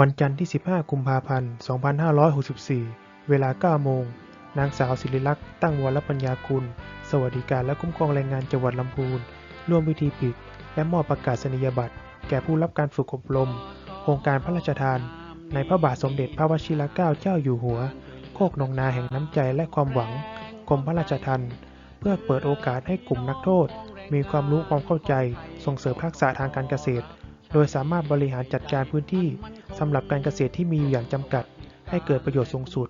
วันจันทร์ที่ 15 กุมภาพันธ์ 2564 เวลา 9 โมง นางสาวศิริลักษณ์ตั้งวรปัญญาคุณ สวัสดิการและคุ้มครองแรงงานจังหวัดลำพูน ร่วมพิธีปิด และมอบประกาศนียบัตร แก่ผู้รับการฝึกอบรม โครงการพระราชทาน ในพระบาทสมเด็จพระวชิรเกล้าเจ้าอยู่หัว โคกหนองนาแห่งน้ำใจและความหวัง กรมพระราชทานเพื่อเปิดโอกาสให้กลุ่มนักโทษ มีความรู้ความเข้าใจ ส่งเสริมทักษะทางการเกษตร โดยสามารถบริหารจัดการพื้นที่สำหรับการเกษตรที่มีอยู่อย่างจำกัด ให้เกิดประโยชน์สูงสุด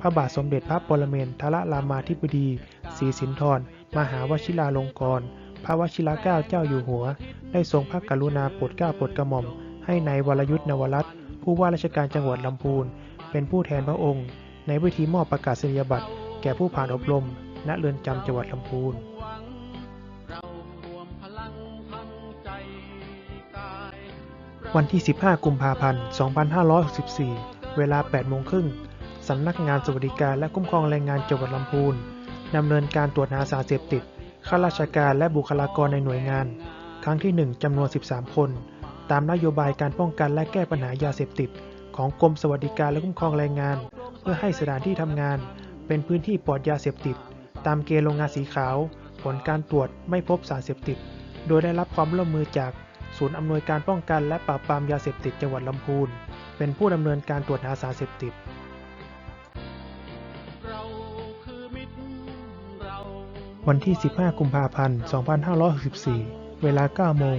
พระบาทสมเด็จพระปรเมนทรรามาธิบดีศรีสินธรมหาวชิราลงกรณ์พระวชิรเกล้าเจ้าอยู่หัว ได้ทรงพระกรุณาโปรดเกล้าโปรดกระหม่อม ให้ในายวรยุทธ์นวรัตน์ผู้ว่าราชการจังหวัดลำพูน เป็นผู้แทนพระองค์ ในพิธีมอบประกาศนียบัตรแก่ผู้ผ่านอบรม ณเรือนจำจังหวัดลำพูน วันที่ 15 กุมภาพันธ์ 2564 เวลา 8 โมงครึ่ง สำนักงานสวัสดิการและคุ้มครองแรงงานจังหวัดลำพูน ดำเนินการตรวจหาสารเสพติด ข้าราชการและบุคลากรในหน่วยงาน ครั้งที่ 1 จำนวน 13 คน ตามนโยบายการป้องกันและแก้ปัญหายาเสพติด ของกรมสวัสดิการและคุ้มครองแรงงาน เพื่อให้สถานที่ทำงาน เป็นพื้นที่ปลอดยาเสพติด ตามเกณฑ์โรงงานสีขาว ผลการตรวจไม่พบสารเสพติด โดยได้รับความร่วมมือจาก ศูนย์อำนวยการป้องกันและปราบปรามยาเสพติดจังหวัดลำพูน เป็นผู้ดำเนินการตรวจหาสารเสพติดวันที่ 15 กุมภาพันธ์ 2564 เวลา 9 โมง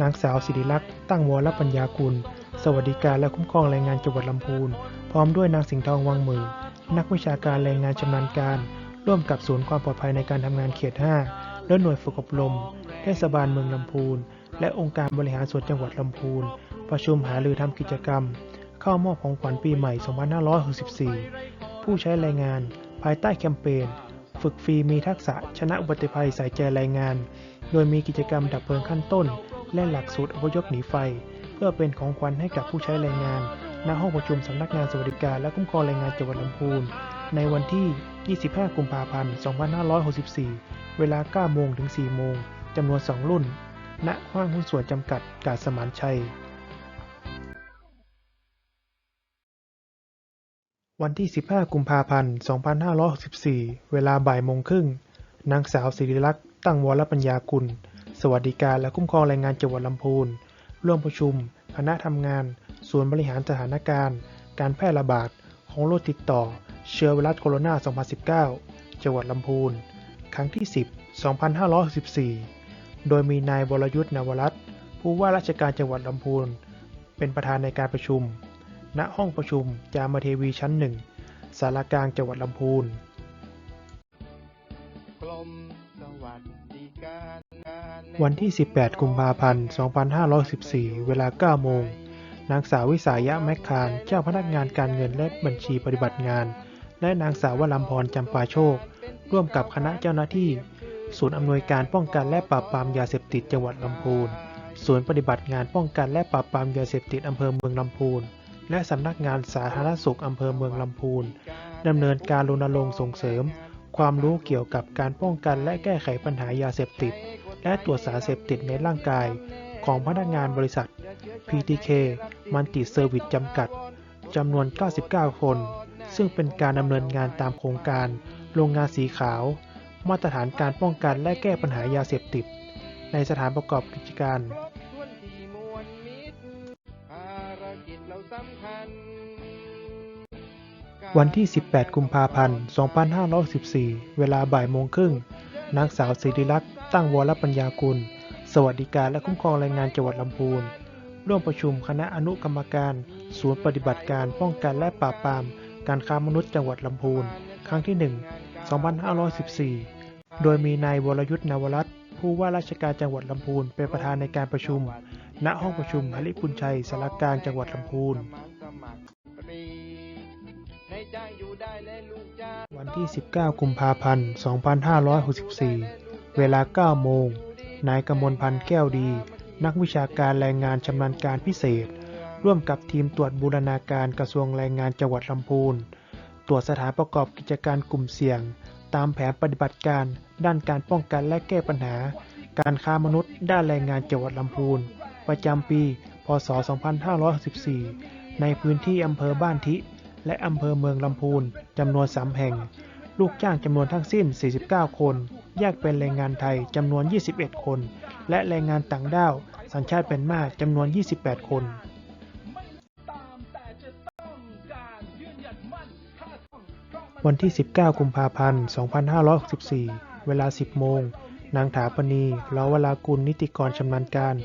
นางสาวสิริลักษณ์ตั้งวรปัญญากุล สวัสดิการและคุ้มครองแรงงานจังหวัดลำพูน พร้อมด้วยนางสิงห์ทองวังมือ นักวิชาการแรงงานชำนาญการ ร่วมกับศูนย์ความปลอดภัยในการทำงานเขต 5 และหน่วยฝึกอบรม เทศบาลเมืองลำพูน และองค์การบริหารส่วนจังหวัดลำพูน ประชุมหารือทำกิจกรรม เข้ามอบของขวัญปีใหม่ 2564 ผู้ใช้แรงงาน ภายใต้แคมเปญ ฝึกฟรีมีทักษะชนะอุบัติภัยใส่ใจแรงงาน โดยมีกิจกรรมดับเพลิงขั้นต้น และหลักสูตรอพยพหนีไฟ เพื่อเป็นของขวัญให้กับผู้ใช้แรงงาน ณ ห้องประชุมสำนักงานสวัสดิการและคุ้มครองแรงงานจังหวัดลำพูน ในวันที่ 25 กุมภาพันธ์ 2564 เวลา 9 โมงถึง 4 โมง จำนวน 2 รุ่น ณห้างหุ้นส่วนจำกัด กาดสมานชัย วันที่ 15 กุมภาพันธ์ 2564 เวลาบ่ายโมงครึ่ง นางสาวศิริลักษณ์ตั้งวรปัญญากุล สวัสดิการและคุ้มครองแรงงานจังหวัดลำพูน ร่วมประชุม คณะทำงาน ส่วนบริหารสถานการณ์ การแพร่ระบาด ของโรคติดต่อ เชื้อไวรัสโคโรนา 2019 จังหวัดลำพูน ครั้งที่ 10 2564 โดยมีนายวรยุทธ์นวรัตน์ผู้ว่าราชการจังหวัดลำพูน เป็นประธานในการประชุม ณ ห้องประชุมจามเทวีชั้นหนึ่งสารกลางจังหวัดลำพูนกรมสวัสดิการงานวันที่ 18 กุมภาพันธ์ 2514 เวลา 9 โมง นางสาววิสายะแมคคารเจ้าพนักงานการเงินและบัญชีปฏิบัติงาน และนางสาววลัมพรจำปาโชค ร่วมกับคณะเจ้าหน้าที่ ศูนย์อำนวยการป้องกันและปราบปรามยาเสพติดจังหวัดลำพูน ศูนย์ปฏิบัติงานป้องกันและปราบปรามยาเสพติดอำเภอเมืองลำพูน และสำนักงานสาธารณสุขอำเภอเมืองลำพูนดำเนินการรณรงค์ส่งเสริม ความรู้เกี่ยวกับการป้องกันและแก้ไขปัญหายาเสพติด และตรวจสารเสพติดในร่างกาย ของพนักงานบริษัท PTK มันติเซอร์วิสจำกัดจำนวน 99 คน ซึ่งเป็นการดำเนินงานตามโครงการ โรงงานสีขาว มาตรฐานการป้องกันและแก้ปัญหายาเสพติด ในสถานประกอบกิจการ วันที่ 18 กุมภาพันธ์ 2514 เวลาบ่ายโมงครึ่ง นางสาวศิริลักษ์ ตั้งวรปัญญากุล สวัสดิการและคุ้มครองแรงงานจังหวัดลำพูน ร่วมประชุมคณะอนุกรรมการ ศูนย์ปฏิบัติการป้องกันและปราบปราม การค้ามนุษย์จังหวัดลำพูน ครั้งที่ 1 2514 โดยมีนายวรยุทธ์นวรัตน์ผู้ว่าราชการจังหวัดลำพูนเป็นประธานในการประชุม ณ ห้องประชุมหริพุนชัยสารกลางจังหวัดลำพูน วันที่ 19 กุมภาพันธ์ 2564 เวลา 9 โมง นายกมลพันธ์แก้วดี นักวิชาการแรงงานชำนาญการพิเศษ ร่วมกับทีมตรวจบูรณาการกระทรวงแรงงานจังหวัดลำพูน ตรวจสถานประกอบกิจการกลุ่มเสี่ยง ตามแผนปฏิบัติการ ด้านการป้องกันและแก้ปัญหา การค้ามนุษย์ด้านแรงงานจังหวัดลำพูน ประจำปี พศ 2564 ในพื้นที่อำเภอบ้านทิ และอำเภอเมืองลำพูนจำนวน 3 แห่ง ลูกจ้างจำนวนทั้งสิ้น 49 คน แยกเป็นแรงงานไทยจำนวน 21 คน และแรงงานต่างด้าว สัญชาติเป็นมาจำนวน 28 คน วันที่ 19 กุมภาพันธ์ 2564 เวลา 10 โมง นางถาปณีเลาวลากุลนิติกรชำนาญการ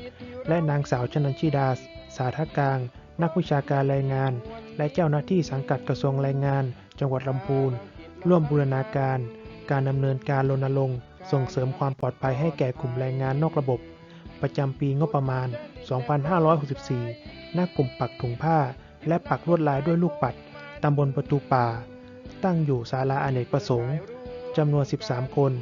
และนางสาวชนันชิดา สาธกลาง นักวิชาการแรงงาน และเจ้าหน้าที่สังกัดกระทรวงแรงงาน จังหวัดลำพูน ร่วมบูรณาการ การดำเนินการรณรงค์ ส่งเสริมความปลอดภัยให้แก่กลุ่มแรงงานนอกระบบ ประจำปีงบประมาณ 2564 หน้ากลุ่มปักถุงผ้า และปักลวดลายด้วยลูกปัด ตำบลประตูป่า ตั้งอยู่ศาลาอเนกประสงค์จำนวน 13 คน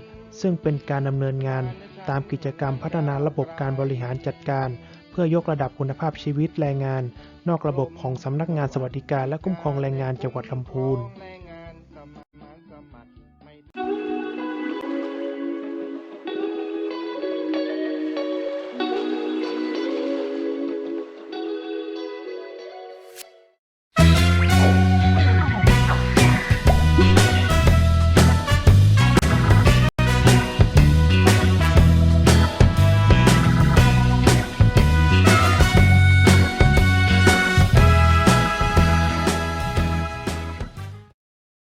ซึ่งเป็นการดำเนินงานตามกิจกรรมพัฒนาระบบการบริหารจัดการ เพื่อยกระดับคุณภาพชีวิตแรงงาน นอกระบบของสำนักงานสวัสดิการและคุ้มครองแรงงานจังหวัดลำพูน